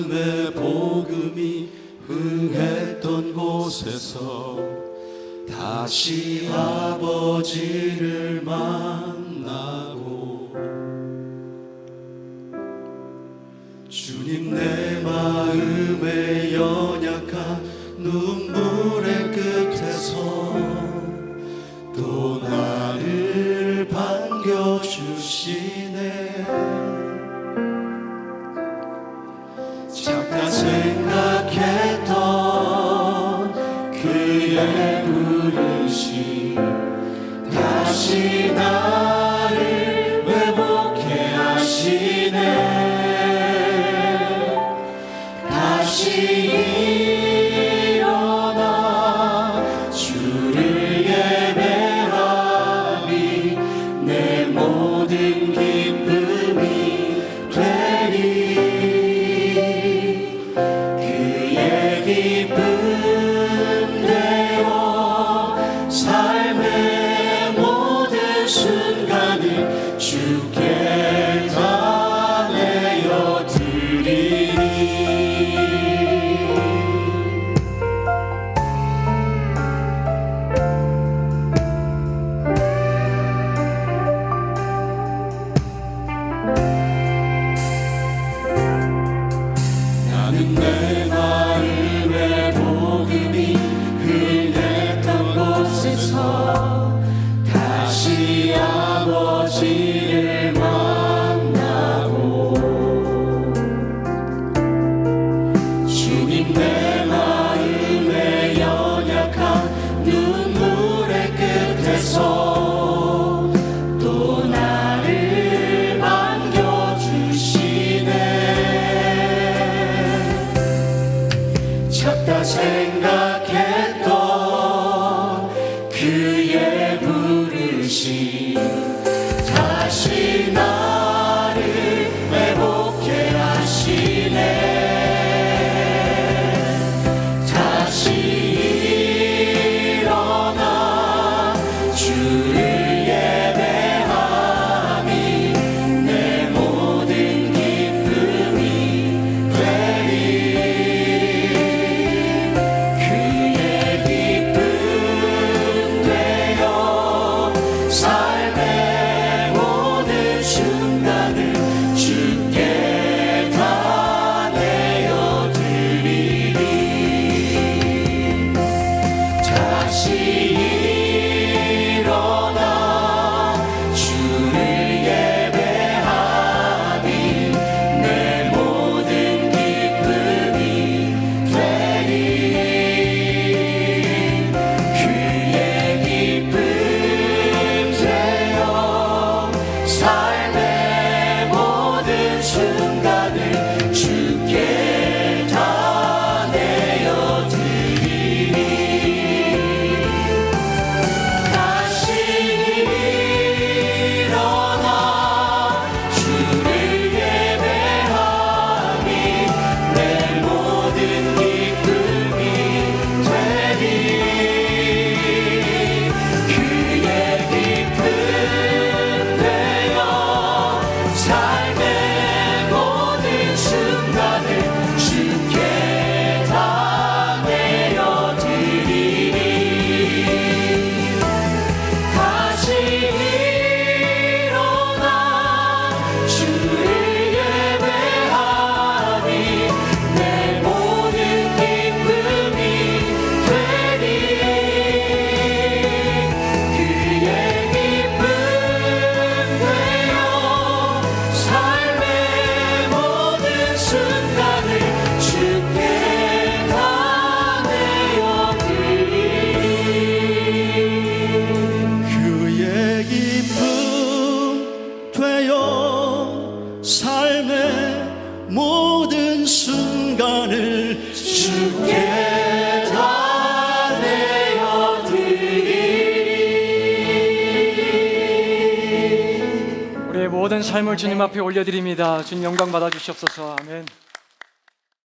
말씀의 복음이 흥했던 곳에서 다시 아버지를 만 다시 나를 회복해 하시네 다시 일어나 주를 예배하니 내 모든 기쁨이 되리 그의 기쁨 되어 삶을 삶의 모든 순간을 주께 다 내어 드리니 우리의 모든 삶을 주님 앞에 올려드립니다. 주님 영광 받아주시옵소서. 아멘.